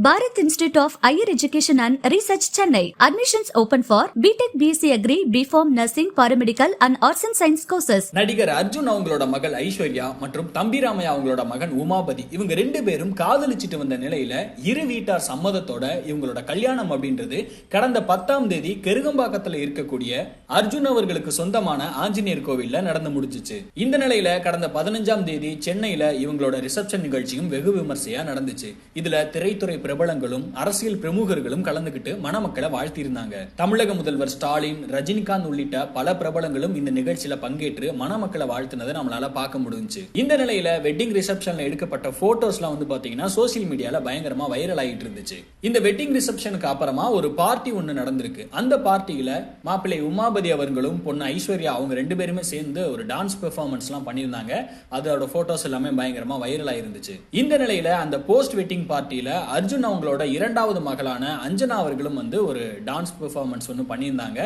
Bharath institute of higher education and research Chennai. Admissions open for BTech BSc agri BPharm nursing paramedical and arts and science courses நடிகர் அர்ஜுன் அவங்களோட மகள் ஐஸ்வர்யா மற்றும் தம்பிராமையா அவங்களோட மகன் உமாபதி இவங்க ரெண்டு பேரும் காதலிச்சிட்டு வந்த நிலையில இரு வீட்டார் சம்மதத்தோட இவங்களோட கல்யாணம் அப்படின்றது கடந்த பத்தாம் தேதி கெருகம்பாக்கத்துல இருக்கக்கூடிய அர்ஜுன் அவர்களுக்கு சொந்தமான ஆஞ்சநேயர் கோவில்ல நடந்து முடிஞ்சுச்சு. இந்த நிலையில கடந்த பதினஞ்சாம் தேதி சென்னையில இவங்களோட ரிசப்ஷன் நிகழ்ச்சியும் வெகு விமர்சையா நடந்துச்சு. இதுல திரைத்துறை பிரபலங்களும் அரசியல் பிரமுகர்களும் கலந்துகிட்டு மணமக்களை வாழ்த்தியிருந்தாங்க. தமிழக முதல்வர் ஸ்டாலின் ரஜினிகாந்த் உள்ளிட்ட பல பிரபலங்களும் இந்த நிகழ்ச்சியில பங்கேற்று மணமக்களை வாழ்த்தினதை நம்மளால பார்க்க முடிஞ்சு இந்த நிலையில வெட்டிங் ரிசப்ஷன்ல எடுக்கப்பட்ட போட்டோஸ்லாம் வந்து பாத்தீங்கன்னா சோசியல் மீடியால பயங்கரமா வைரல் ஆகிட்டு இருந்துச்சு. இந்த வெட்டிங் ரிசப்ஷனுக்கு அப்புறமா ஒரு பார்ட்டி ஒண்ணு நடந்திருக்கு. அந்த பார்ட்டியில மாப்பிள்ளை உமாபதி அவர்களும் பொண்ணு ஐஸ்வர்யா அவங்க ரெண்டு பேருமே சேர்ந்து ஒரு டான்ஸ் பெர்ஃபார்மன்ஸ் எல்லாம் பண்ணியிருந்தாங்க. அதோட போட்டோஸ் எல்லாமே பயங்கரமா வைரல் ஆயிருந்துச்சு இந்த நிலையில அந்த போஸ்ட் வெட்டிங் பார்ட்டியில அர்ஜுன் அவங்களோட இரண்டாவது மகளான அஞ்சனா அவர்களும் வந்து ஒரு டான்ஸ் பெர்ஃபார்மன்ஸ் ஒன்று பண்ணியிருந்தாங்க.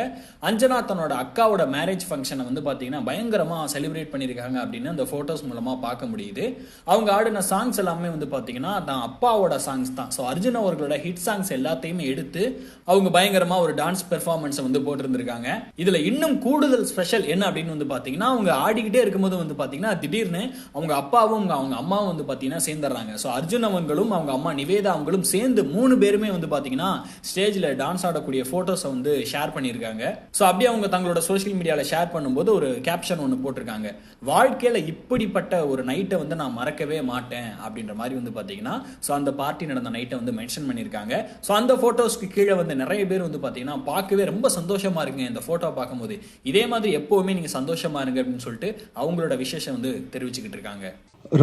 அஞ்சனா தன்னோட அக்காவோட மேரேஜ் ஃபங்க்ஷனை வந்து பார்த்தீங்கன்னா பயங்கரமா செலிப்ரேட் பண்ணியிருக்காங்க அப்படின்னு அந்த போட்டோஸ் மூலமா பார்க்க முடியுது. அவங்க ஆடின சாங்ஸ் எல்லாமே வந்து பார்த்தீங்கன்னா தான் அப்பாவோட சாங்ஸ் தான். ஸோ அர்ஜுன் அவர்களோட ஹிட் சாங்ஸ் எல்லாத்தையுமே எடுத்து அவங்க பயங்கரமா ஒரு டான்ஸ் பெர்ஃபார்மன்ஸை வந்து போட்டிருந்திருக்காங்க. இதுல இன்னும் கூடுதல் ஸ்பெஷல் என்ன அப்படின்னு வந்து பார்த்தீங்கன்னா அவங்க ஆடிக்கிட்டே இருக்கும்போது வந்து பார்த்தீங்கன்னா திடீர்னு அவங்க அப்பாவும் அவங்க அம்மாவும் வந்து பார்த்தீங்கன்னா சேர்ந்துடுறாங்க. ஸோ அர்ஜுன் அவங்களும் அவங்க அம்மா நிவேதா அவங்களும் சேர்ந்து மூணு பேருமே வந்து பார்த்தீங்கன்னா ஸ்டேஜில் டான்ஸ் ஆடக்கூடிய ஃபோட்டோஸை வந்து ஷேர் பண்ணியிருக்காங்க. ஸோ அப்படியே அவங்க தங்களோட சோஷியல் மீடியாவில் ஷேர் பண்ணும்போது ஒரு கேப்ஷன் ஒன்று போட்டிருக்காங்க. வாழ்க்கையில் இப்படிப்பட்ட ஒரு நைட்டை வந்து நான் மறக்கவே மாட்டேன் அப்படின்ற மாதிரி வந்து பார்த்தீங்கன்னா ஸோ அந்த பார்ட்டி நடந்த நைட்டை வந்து மென்ஷன் பண்ணியிருக்காங்க. ஸோ அந்த ஃபோட்டோஸ்க்கு கீழே வந்து நிறைய பேர் வந்து பார்த்தீங்கன்னா பார்க்கவே ரொம்ப சந்தோஷமா இருக்குங்க இந்த ஃபோட்டோ பார்க்கும்போது. இதே மாதிரி எப்போவுமே நீங்கள் சந்தோஷமா இருங்க அப்படின்னு சொல்லிட்டு அவங்களோட விசேஷம் வந்து தெரிவிச்சுக்கிட்டு இருக்காங்க.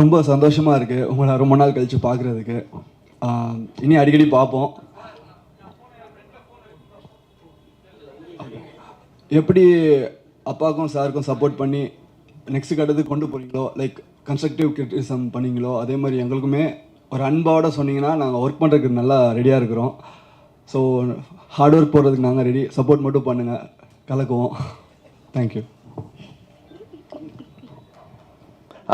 ரொம்ப சந்தோஷமாக இருக்குது உங்களை ரொம்ப நாள் கழித்து பார்க்குறதுக்கு. இனி அடிக்கடி பார்ப்போம். எப்படி அப்பாவுக்கும் சாருக்கும் சப்போர்ட் பண்ணி நெக்ஸ்ட் கட்டத்துக்கு கொண்டு போகிறீங்களோ லைக் கன்ஸ்ட்ரக்டிவ் கிரிட்டிசம் பண்ணீங்களோ அதே மாதிரி எங்களுக்குமே ஒரு அன்பாவோட சொன்னீங்கன்னா நாங்கள் ஒர்க் பண்ணுறதுக்கு நல்லா ரெடியாக இருக்கிறோம். ஸோ ஹார்ட் ஒர்க் போடுறதுக்கு நாங்கள் ரெடி சப்போர்ட் மட்டும் பண்ணுங்கள் கலக்குவோம். தேங்க்யூ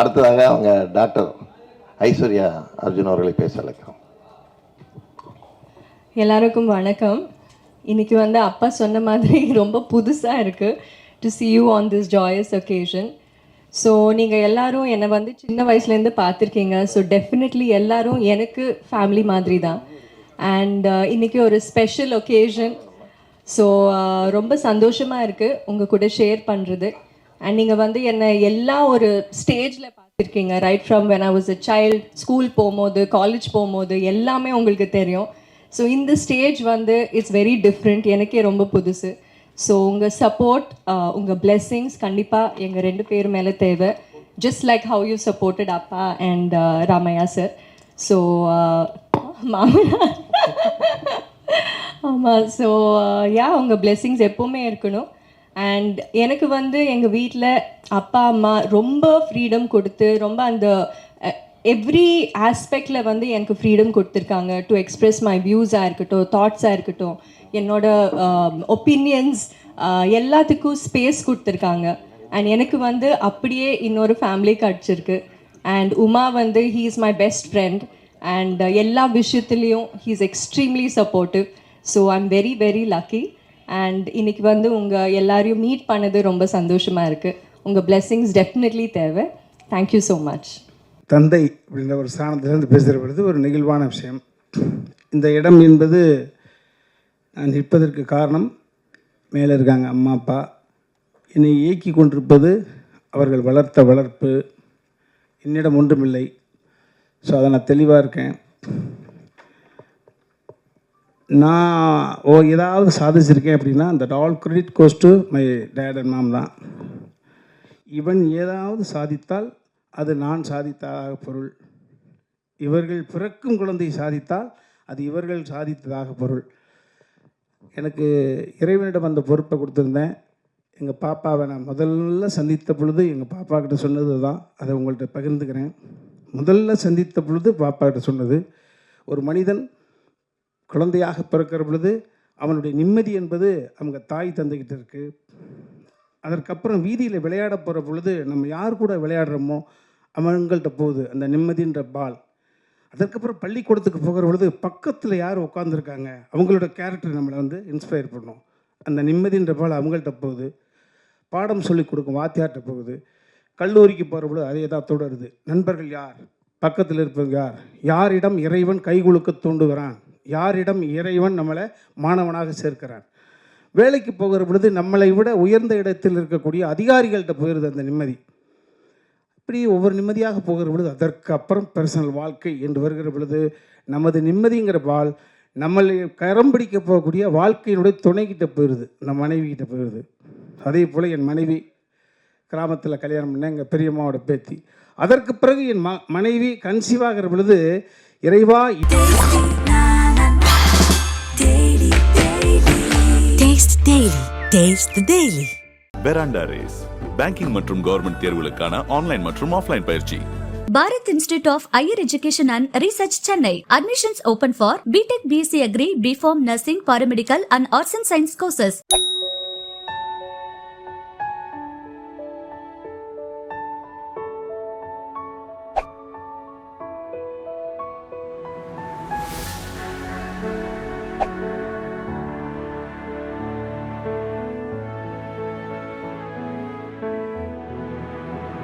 அடுத்ததாக அவங்க டாக்டர் ஐஸ்வர்யா அர்ஜுன் அவர்களை பேச அழைக்கிறோம். எல்லாருக்கும் வணக்கம். இன்றைக்கி வந்து அப்பா சொன்ன மாதிரி ரொம்ப புதுசாக இருக்குது to see you on this joyous occasion so நீங்கள் எல்லாரும் என்னை வந்து சின்ன வயசுலேருந்து பார்த்துருக்கீங்க. ஸோ டெஃபினெட்லி எல்லாரும் எனக்கு ஃபேமிலி மாதிரி தான் அண்ட் uh, இன்றைக்கி ஒரு ஸ்பெஷல் ஒகேஷன் ஸோ ரொம்ப சந்தோஷமாக இருக்குது உங்கள் கூட ஷேர் பண்ணுறது அண்ட் நீங்கள் வந்து என்னை எல்லா ஒரு ஸ்டேஜில் பார்த்துருக்கீங்க. Right from when I was a child school போகும்போது காலேஜ் போகும்போது எல்லாமே உங்களுக்கு தெரியும். ஸோ இந்த ஸ்டேஜ் வந்து இட்ஸ் வெரி டிஃப்ரெண்ட் எனக்கே ரொம்ப புதுசு. ஸோ உங்கள் சப்போர்ட் uh, உங்கள் பிளெஸ்ஸிங்ஸ் கண்டிப்பாக எங்கள் ரெண்டு பேர் மேலே தேவை. Just like how you supported அப்பா and uh, Ramaiah sir so uh, மாமனார். ஆமாம் ஸோ யா உங்கள் பிளெஸ்ஸிங்ஸ் எப்போவுமே இருக்கணும். அண்ட் எனக்கு வந்து எங்கள் வீட்டில் அப்பா அம்மா ரொம்ப ஃப்ரீடம் கொடுத்து ரொம்ப அந்த எவ்ரி ஆஸ்பெக்டில் வந்து எனக்கு ஃப்ரீடம் கொடுத்துருக்காங்க. டு எக்ஸ்ப்ரெஸ் மை வியூஸாக இருக்கட்டும் தாட்ஸாக இருக்கட்டும் என்னோட um, ஒப்பீனியன்ஸ் எல்லாத்துக்கும் ஸ்பேஸ் கொடுத்துருக்காங்க. அண்ட் எனக்கு வந்து அப்படியே இன்னொரு ஃபேமிலி கிடச்சிருக்கு. அண்ட் உமா வந்து he is my best friend and எல்லா விஷயத்துலேயும் he is extremely supportive so I am very very lucky and இன்றைக்கி வந்து உங்கள் எல்லாரையும் மீட் பண்ணது ரொம்ப சந்தோஷமாக இருக்குது உங்கள் பிளெஸ்ஸிங்ஸ் டெஃபினெட்லி தேவை. தேங்க்யூ ஸோ மச் தந்தை அப்படின்ற ஒரு ஸ்தானத்திலிருந்து பேசுகிற ஒரு நெகிழ்வான விஷயம். இந்த இடம் என்பது நான் நிற்பதற்கு காரணம் மேலே இருக்காங்க அம்மா அப்பா. என்னை இயக்கி கொண்டிருப்பது அவர்கள் வளர்த்த வளர்ப்பு. என்னிடம் ஒன்றுமில்லை. ஸோ அதை நான் தெளிவாக இருக்கேன். நான் ஓ ஏதாவது சாதிச்சிருக்கேன் அப்படின்னா அந்த all credit goes to my dad and mom தான். இவன் ஏதாவது சாதித்தால் அது நான் சாதித்ததாக பொருள். இவர்கள் பிறக்கும் குழந்தை சாதித்தால் அது இவர்கள் சாதித்ததாக பொருள். எனக்கு இறைவனிடம் அந்த பொறுப்பை கொடுத்துருந்தேன். எங்கள் பாப்பாவை நான் முதல்ல சந்தித்த பொழுது எங்கள் பாப்பா கிட்ட சொன்னது தான். அதை உங்கள்கிட்ட பகிர்ந்துக்கிறேன். முதல்ல சந்தித்த பொழுது பாப்பா கிட்ட சொன்னது ஒரு மனிதன் குழந்தையாக பிறக்கிற பொழுது அவனுடைய நிம்மதி என்பது அவங்க தாய் தந்தைகிட்ட இருக்குது அதற்கப்புறம் வீதியில் விளையாட போகிற பொழுது நம்ம யார் கூட விளையாடுறோமோ அவங்கள்ட்ட போகுது அந்த நிம்மதின்ற பால். அதற்கப்புறம் பள்ளிக்கூடத்துக்கு போகிற பொழுது பக்கத்தில் யார் உட்காந்துருக்காங்க அவங்களோட கேரக்டர் நம்மளை வந்து இன்ஸ்பயர் பண்ணும். அந்த நிம்மதின்ற பால் அவங்கள்ட்ட போகுது. பாடம் சொல்லிக் கொடுக்கும் வாத்தியார்கிட்ட போகுது. கல்லூரிக்கு போகிற பொழுது அதே தான் தொடருது. நண்பர்கள் யார்? பக்கத்தில் இருப்பவங்க யார்? யாரிடம் இறைவன் கைகுலுக்க தூண்டுகிறான்? யாரிடம் இறைவன் நம்மளை மாணவனாக சேர்க்கிறான்? வேலைக்கு போகிற பொழுது நம்மளை விட உயர்ந்த இடத்தில் இருக்கக்கூடிய அதிகாரிகள்கிட்ட போயிடுது அந்த நிம்மதி. இப்படி ஒவ்வொரு நிம்மதியாக போகிற பொழுது அதற்கு அப்புறம் பர்சனல் வாழ்க்கை என்று வருகிற பொழுது நமது நிம்மதிங்கிற பால் நம்மளை கரம் பிடிக்க போகக்கூடிய வாழ்க்கையினுடைய துணைக்கிட்ட போயிடுது நம்ம மனைவி கிட்ட போயிடுது. அதே போல் என் மனைவி கிராமத்தில் கல்யாணம் பண்ண எங்கள் பெரியம்மாவோட பேத்தி. அதற்கு பிறகு என் ம மனைவி கன்சீவ் ஆகிற பொழுது இறைவா Taste the Daily. Veranda Race banking மற்றும் கவர்மெண்ட் தேர்வுகளுக்கான ஆன்லைன் மற்றும் ஆஃப்லைன் பயிற்சி. Bharath institute of higher education and research Chennai admissions open for BTech BSc agri BPharm nursing paramedical and arts and science courses